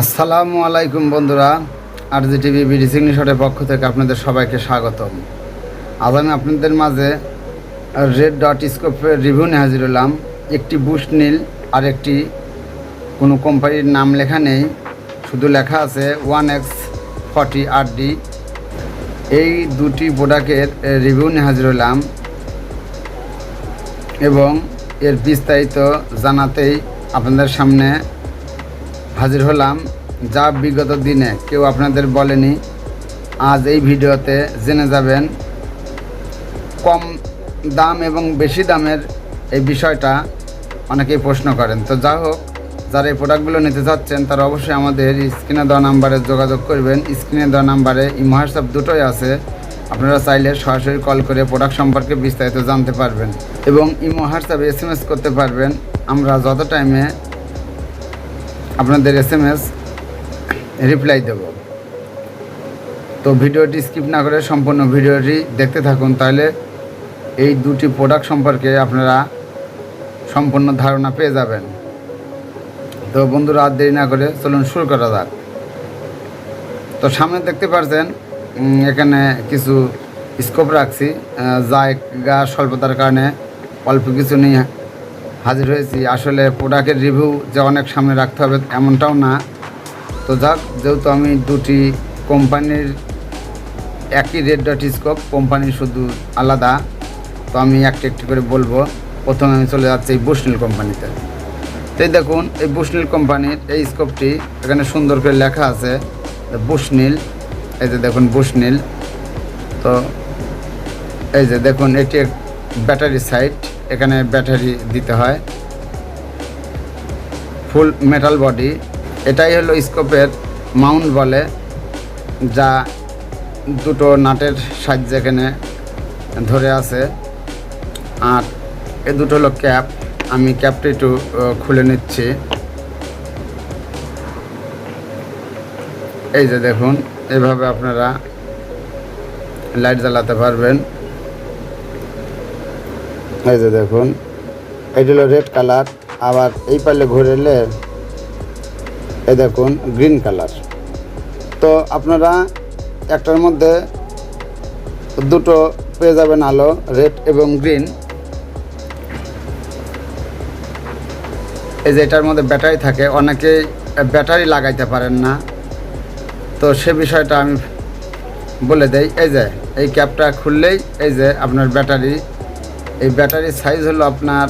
আসসালামু আলাইকুম বন্ধুরা আর জি টিভি বিডি সিগনেশনের পক্ষ থেকে আপনাদের সবাইকে স্বাগতম। আজ আমি আপনাদের মাঝে রেড ডট স্কোপের রিভিউ নিয়ে হাজির হলাম। একটি বুশ নীল আর একটি কোনো কোম্পানির নাম লেখা নেই, শুধু লেখা আছে ওয়ান এক্স ফর্টি আর ডি এই দুটি প্রোডাক্টের রিভিউ নিয়ে হাজির হলাম এবং এর বিস্তারিত জানাতেই আপনাদের সামনে হাজির হলাম। যা বিগত দিনে কেউ আপনাদের বলেনি, আজ এই ভিডিওতে জেনে যাবেন কম দাম এবং বেশি দামের এই বিষয়টা অনেকেই প্রশ্ন করেন। তো যা হোক, যারা এই প্রোডাক্টগুলো নিতে চাচ্ছেন, তারা অবশ্যই আমাদের স্ক্রিনে দেওয়া নাম্বারে যোগাযোগ করবেন। স্ক্রিনে দেওয়া নাম্বারে হোয়াটসঅ্যাপ দুটোই আছে। আপনারা চাইলে সরাসরি কল করে প্রোডাক্ট সম্পর্কে বিস্তারিত জানতে পারবেন এবং ইমো হোয়াটসঅ্যাপে এস করতে পারবেন। আমরা যত টাইমে আপনাদের এস রিপ্লাই দেব। তো ভিডিওটি স্কিপ না করে সম্পূর্ণ ভিডিওটি দেখতে থাকুন, তাহলে এই দুটি প্রোডাক্ট সম্পর্কে আপনারা সম্পূর্ণ ধারণা পেয়ে যাবেন। তো বন্ধুরা, আর দেরি না করে চলুন শুরু করা যাক। তো সামনে দেখতে পারছেন এখানে কিছু স্কোপ রাখছি জায়গা স্বল্পতার কারণে অল্প কিছু নিয়ে হাজির হয়েছি। আসলে প্রোডাক্টের রিভিউ যে অনেক সামনে রাখতে হবে এমনটাও না। তো যাক, যেহেতু আমি দুটি কোম্পানির একই রেড ডট স্কোপ কোম্পানি শুধু আলাদা, তো আমি একটি একটি করে বলব। প্রথমে আমি চলে যাচ্ছি এই বুশনীল কোম্পানিতে। তো দেখুন, এই বুশনীল কোম্পানির এই স্কোপটি এখানে সুন্দর করে লেখা আছে বুশনীল এই যে দেখুন বুশনীল তো এই যে দেখুন, এটি ব্যাটারি সাইট, এখানে ব্যাটারি দিতে হয়। ফুল মেটাল বডি এটাই হলো স্কোপের মাউন্ট বলে, যা দুটো নাটের সাহায্যে এখানে ধরে আছে। আর এ দুটো হলো ক্যাপ, আমি ক্যাপটা একটু খুলে নিচ্ছি। এই যে দেখুন, এভাবে আপনারা লাইট জ্বালাতে পারবেন। এই যে দেখুন, এটা হলো রেড কালার আবার এই পালে ঘুরেলে এই দেখুন গ্রিন কালার তো আপনারা একটার মধ্যে দুটো পেয়ে যাবেন আলো রেড এবং গ্রিন এই যে এটার মধ্যে ব্যাটারি থাকে, অনেকেই ব্যাটারি লাগাইতে পারেন না। তো সে বিষয়টা আমি বলে দেই, এই যে, এই ক্যাপটা খুললেই এই যে আপনার ব্যাটারি এই ব্যাটারির সাইজ হলো আপনার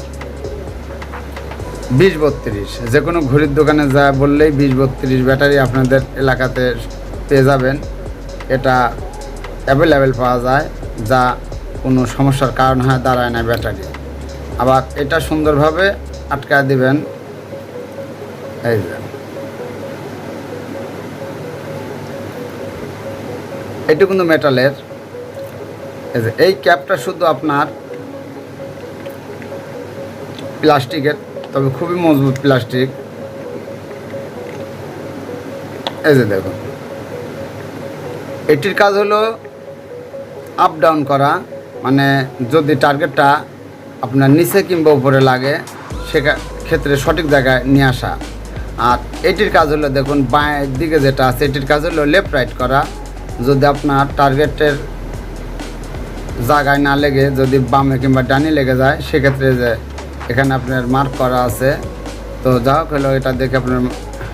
বিশ বত্রিশ। যে কোনো ঘড়ির দোকানে যা বললেই বিশ বত্রিশ ব্যাটারি আপনাদের এলাকাতে পেয়ে যাবেন। এটা অ্যাভেলেবেল পাওয়া যায়, যা কোনো সমস্যার কারণ হয়, দাঁড়ায় না ব্যাটারি। আবার এটা সুন্দরভাবে আটকা দিবেন। এই যে। এটি কিন্তু মেটালের এই ক্যাপটা শুধু আপনার প্লাস্টিকের তবে খুবই মজবুত প্লাস্টিক। এই যে দেখুন এটির কাজ হলো আপ ডাউন করা মানে যদি টার্গেটটা আপনার নিচে কিংবা উপরে লাগে সেটা ক্ষেত্রে সঠিক জায়গায় নিয়ে আসা। আর এটির কাজ হলো দেখুন, বাঁয়ের দিকে যেটা আছে, এটির কাজ হলো লেফট রাইট করা। যদি আপনার টার্গেটের জায়গায় না লেগে, যদি বামে কিংবা ডানি লেগে যায়, সেক্ষেত্রে যে এখানে আপনার মার্ক করা আছে। তো যা হোক হলো, এটা দেখে আপনার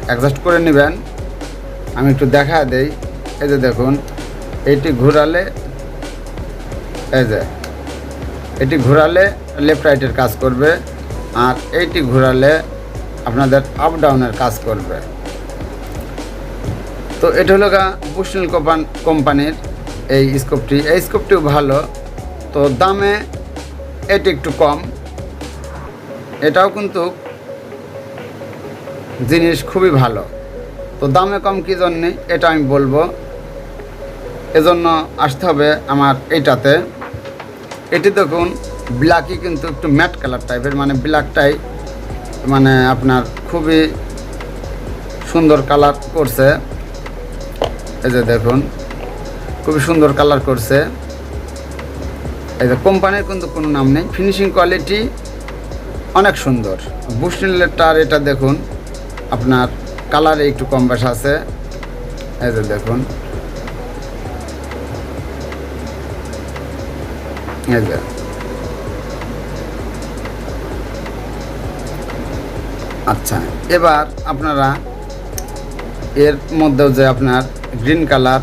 অ্যাডজাস্ট করে নেবেন। আমি একটু দেখা দেই। এই যে দেখুন এইটি ঘোরালে, এই যে, এটি ঘোরালে লেফট রাইটের কাজ করবে। আর এইটি ঘোরালে আপনাদের আপ ডাউনের কাজ করবে। তো এটা হলো গা বুশনীল কোম্পানির এই স্কোপটি এই স্কোপটিও ভালো। তো দামে এটি একটু কম। এটাও কিন্তু জিনিস খুবই ভালো। তো দামে কম কী জন্যে, এটা আমি বলব। এজন্য আসতে হবে আমার এইটাতে। এটি দেখুন ব্ল্যাকই কিন্তু একটু ম্যাট কালার টাইপের মানে ব্ল্যাকটাই মানে আপনার খুবই সুন্দর কালার করছে। এই যে দেখুন, খুবই সুন্দর কালার করছে। এই যে কোম্পানির কিন্তু কোনো নাম নেই। ফিনিশিং কোয়ালিটি অনেক সুন্দর। বুশনিলেরটার এটা দেখুন, আপনার কালারে একটু কম বেশ আছে। এই যে দেখুন। আচ্ছা এবার আপনারা এর মধ্যেও যে আপনার গ্রিন কালার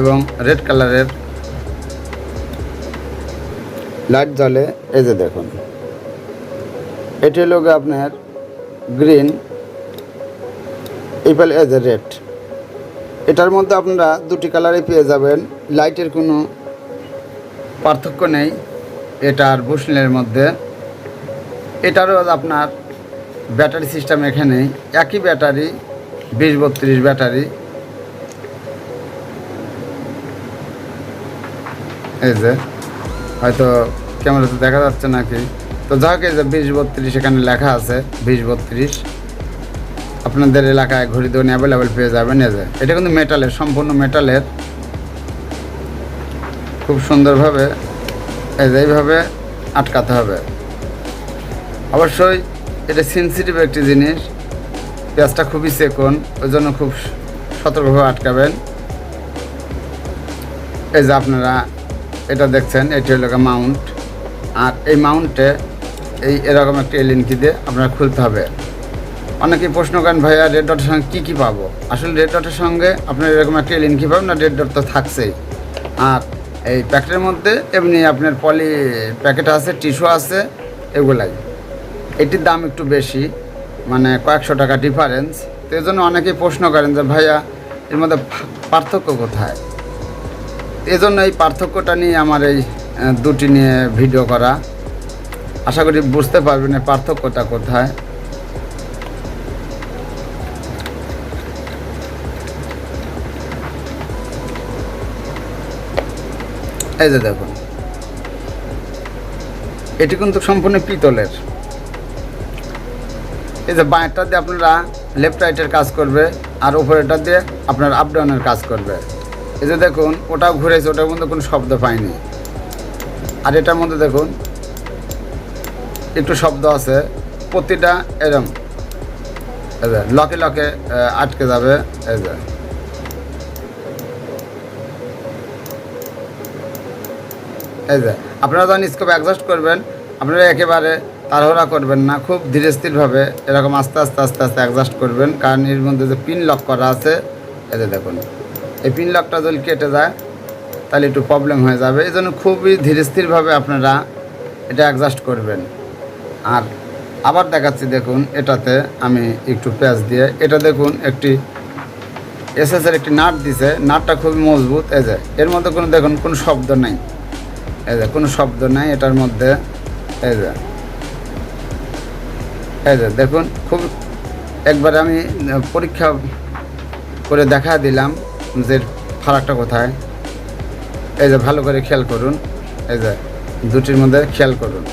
এবং রেড কালারের লাইট জ্বলে, এই যে দেখুন। এটি হলো আপনার গ্রিন এই এই যে রেড এটার মধ্যে আপনারা দুটি কালারই পেয়ে যাবেন। লাইটের কোনো পার্থক্য নেই। এটার বুশনের মধ্যে। এটারও আপনার ব্যাটারি সিস্টেম এখানে একই ব্যাটারি বিশ বত্রিশ ব্যাটারি এই যে, হয়তো ক্যামেরাতে দেখা যাচ্ছে নাকি? তো যাক, এই যে বিশ বত্রিশ এখানে লেখা আছে, বিশ বত্রিশ। আপনাদের এলাকায় ঘড়ি দোকান অ্যাভেলেবেল পেয়ে যাবেন, এই যে। এটা কিন্তু মেটালের সম্পূর্ণ মেটালের খুব সুন্দরভাবে এই যে এইভাবে আটকাতে হবে। অবশ্যই এটা সেন্সিটিভ একটি জিনিস। পেঁয়াজটা খুবই সেকন ওই জন্য খুব সতর্কভাবে আটকাবেন। এই যে আপনারা এটা দেখছেন, এটি হলো মাউন্ট আর এই মাউন্টে এই এরকম একটা এলিনকি দিয়ে আপনার খুলতে হবে। অনেকেই প্রশ্ন করেন, ভাইয়া রেড ডটের সঙ্গে কী কী পাবো? আসলে রেড ডটের সঙ্গে আপনার এরকম একটা এলিনকি পাবেন না রেড ডট তো থাকছেই। আর এই প্যাকেটের মধ্যে এমনি আপনার পলি প্যাকেট আছে টিস্যু আছে, এগুলাই। এটির দাম একটু বেশি মানে কয়েকশো টাকা ডিফারেন্স তো এই জন্য অনেকেই প্রশ্ন করেন যে, ভাইয়া, এর মধ্যে পার্থক্য কোথায়? এই জন্য এই পার্থক্যটা নিয়ে আমার এই দুটি নিয়ে ভিডিও করা। আশা করি বুঝতে পারবেন পার্থক্যটা কোথায়। এই যে দেখুন এটি কিন্তু সম্পূর্ণ পিতলের। এই যে বাঁয়েরটা দিয়ে আপনারা লেফট রাইটের কাজ করবে আর উপরেরটা দিয়ে আপনার আপ ডাউনের কাজ করবে। এই যে দেখুন, ওটাও ঘুরেছে, ওটার মধ্যে কোনো শব্দ পাইনি আর এটার মধ্যে দেখুন একটু শব্দ আছে, প্রতিটা এরম। লকে লকে আটকে যাবে, এই যে। আপনারা যখন স্কোপ অ্যাডজাস্ট করবেন, আপনারা একেবারে তাড়াহুড়া করবেন না, খুব ধীরে স্থিরভাবে এরকম আস্তে আস্তে আস্তে আস্তে অ্যাডজাস্ট করবেন, কারণ এর মধ্যে যে পিন লক করা আছে যে দেখুন। এই পিন লকটা যদি কেটে যায়, তাহলে একটু প্রবলেম হয়ে যাবে। এই জন্য খুবই ধীরে স্থিরভাবে আপনারা এটা অ্যাডজাস্ট করবেন। আর আবার দেখাচ্ছি, দেখুন, এটাতে আমি একটু পেঁয়াজ দিয়ে, এটা দেখুন, একটি এসএসের একটি নাট দিছে, নাটটা খুবই মজবুত, এই যে, এর মধ্যে কোনো, দেখুন, কোনো শব্দ নেই, এই যে, কোনো শব্দ নাই, এটার মধ্যে, এই যে এই যে, দেখুন, খুব, একবার আমি পরীক্ষা করে দেখা দিলাম যে ফারাকটা কোথায়, এই যে, ভালো করে খেয়াল করুন, এই যে, দুটির মধ্যে খেয়াল করুন।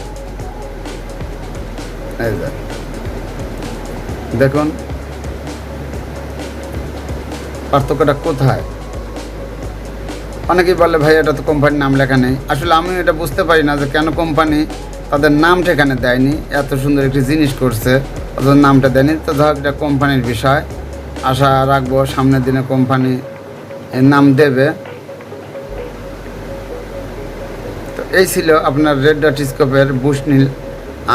দেখুন, পার্থক্যটা কোথায়? অনেকেই বলে, ভাই, এটা তো কোম্পানির নাম লেখা নেই। আসলে আমি এটা বুঝতে পারি না যে কেন কোম্পানি তাদের নামটা এখানে দেয়নি, এত সুন্দর একটি জিনিস করছে ওদের নামটা দেয়নি। তো ধর এটা কোম্পানির বিষয়। আশা রাখব সামনের দিনে কোম্পানি নাম দেবে। তো এই ছিল আপনার রেড ডট স্কোপের বুশনীল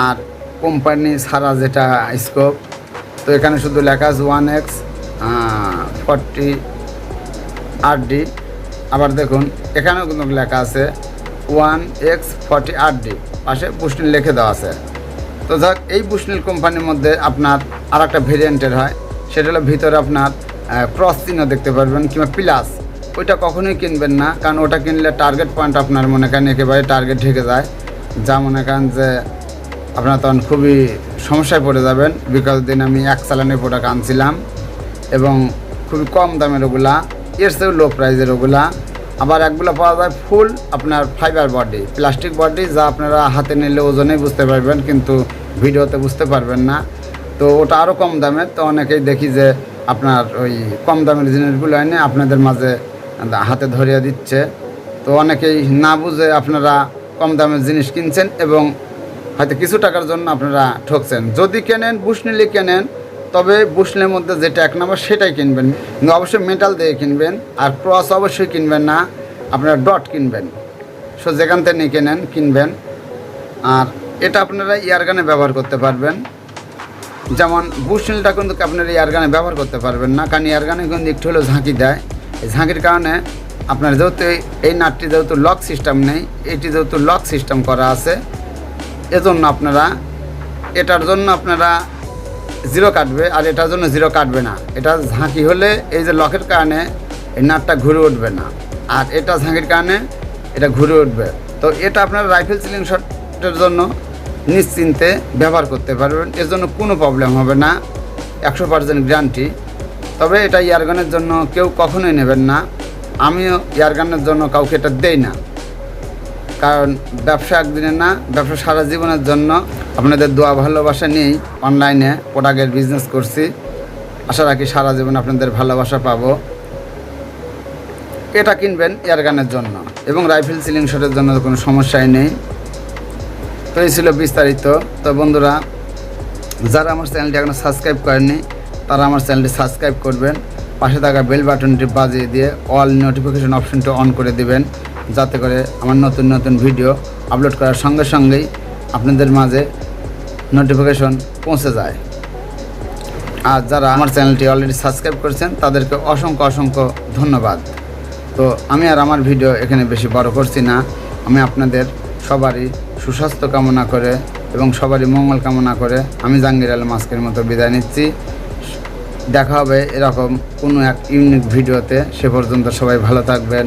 আর কোম্পানি ছাড়া যেটা স্কোপ তো এখানে শুধু লেখা আছে ওয়ান এক্স ফর্টি আর ডি আবার দেখুন, এখানেও কিন্তু লেখা আছে ওয়ান এক্স ফর্টি আট ডি পাশে বুশনীল লিখে দেওয়া আছে। তো যাক, এই বুশনীল কোম্পানির মধ্যে আপনার আর একটা ভেরিয়েন্টের হয়। সেটা হলো ভিতরে আপনার ক্রস চিহ্ন দেখতে পারবেন কিংবা প্লাস ওইটা কখনোই কিনবেন না, কারণ ওটা কিনলে টার্গেট পয়েন্ট আপনার মনে করেন একেবারে টার্গেট ঢেকে যায়। যা মনে করেন যে আপনারা তখন খুবই সমস্যায় পড়ে যাবেন। বিগত দিন আমি এক চালানের প্রোডাক্ট আনছিলাম এবং খুবই কম দামের ওগুলা, এর চেয়েও লো প্রাইজের ওগুলা। আবার একগুলো পাওয়া যায় ফুল আপনার ফাইবার বডি প্লাস্টিক বডি যা আপনারা হাতে নিলে ওজনেই বুঝতে পারবেন, কিন্তু ভিডিওতে বুঝতে পারবেন না। তো ওটা আরও কম দামের, তো অনেকেই দেখি যে আপনার ওই কম দামের জিনিসগুলো এনে আপনাদের মাঝে হাতে ধরিয়ে দিচ্ছে। তো অনেকেই না বুঝে আপনারা কম দামের জিনিস কিনছেন এবং হয়তো কিছু টাকার জন্য আপনারা ঠকছেন। যদি কেনেন, বুশ নিলে কেনেন, তবে বুসলের মধ্যে যেটা এক নম্বর সেটাই কিনবেন। অবশ্যই মেটাল দিয়ে কিনবেন, আর ক্রস অবশ্যই কিনবেন না, আপনারা ডট কিনবেন। সো যেখান থেকে নিয়ে কেনেন, কিনবেন। আর এটা আপনারা ইয়ারগানে ব্যবহার করতে পারবেন। যেমন বুশনিলটা কিন্তু আপনারা ইয়ারগানে ব্যবহার করতে পারবেন না, কারণ ইয়ারগানে কিন্তু একটু হলেও ঝাঁকি দেয়। এই ঝাঁকির কারণে আপনার যেহেতু এই নাটটি যেহেতু লক সিস্টেম নেই, এটি যেহেতু লক সিস্টেম করা আছে এজন্য আপনারা, এটার জন্য আপনারা জিরো কাটবে, আর এটার জন্য জিরো কাটবে না। এটা ঝাঁকি হলে এই যে লকের কারণে এই নাটটা ঘুরে উঠবে না। আর এটা ঝাঁকির কারণে এটা ঘুরে উঠবে। তো এটা আপনারা রাইফেল সিলিং শটের জন্য নিশ্চিন্তে ব্যবহার করতে পারবেন। এর জন্য কোনো প্রবলেম হবে না। একশো পার্সেন্ট গ্যারান্টি তবে এটা ইয়ারগানের জন্য কেউ কখনোই নেবেন না। আমিও ইয়ারগানের জন্য কাউকে এটা দেই না। কারণ ব্যবসা একদিনের না, ব্যবসা সারা জীবনের জন্য আপনাদের দোয়া, ভালোবাসা নিয়েই অনলাইনে প্রোডাক্টের বিজনেস করছি। আশা রাখি সারা জীবন আপনাদের ভালোবাসা পাবো। এটা কিনবেন এয়ারগানের জন্য এবং রাইফেল সিলিং শটের জন্য কোনো সমস্যাই নেই। তো এই ছিল বিস্তারিত। তো বন্ধুরা, যারা আমার চ্যানেলটি এখনও সাবস্ক্রাইব করেনি তারা আমার চ্যানেলটি সাবস্ক্রাইব করবেন। পাশে থাকা বেল বাটনটি বাজিয়ে দিয়ে অল নোটিফিকেশন অপশনটি অন করে দিবেন। যাতে করে আমার নতুন নতুন ভিডিও আপলোড করার সঙ্গে সঙ্গেই আপনাদের মাঝে নোটিফিকেশন পৌঁছে যায়। আর যারা আমার চ্যানেলটি অলরেডি সাবস্ক্রাইব করেছেন, তাদেরকে অসংখ্য অসংখ্য ধন্যবাদ। তো আমি আর আমার ভিডিও এখানে বেশি বড় করছি না। আমি আপনাদের সবারই সুস্বাস্থ্য কামনা করে এবং সবারই মঙ্গল কামনা করে আমি জাহাঙ্গীর আলম আজকের মতো বিদায় নিচ্ছি। দেখা হবে এরকম কোনো এক ইউনিক ভিডিওতে সে পর্যন্ত সবাই ভালো থাকবেন।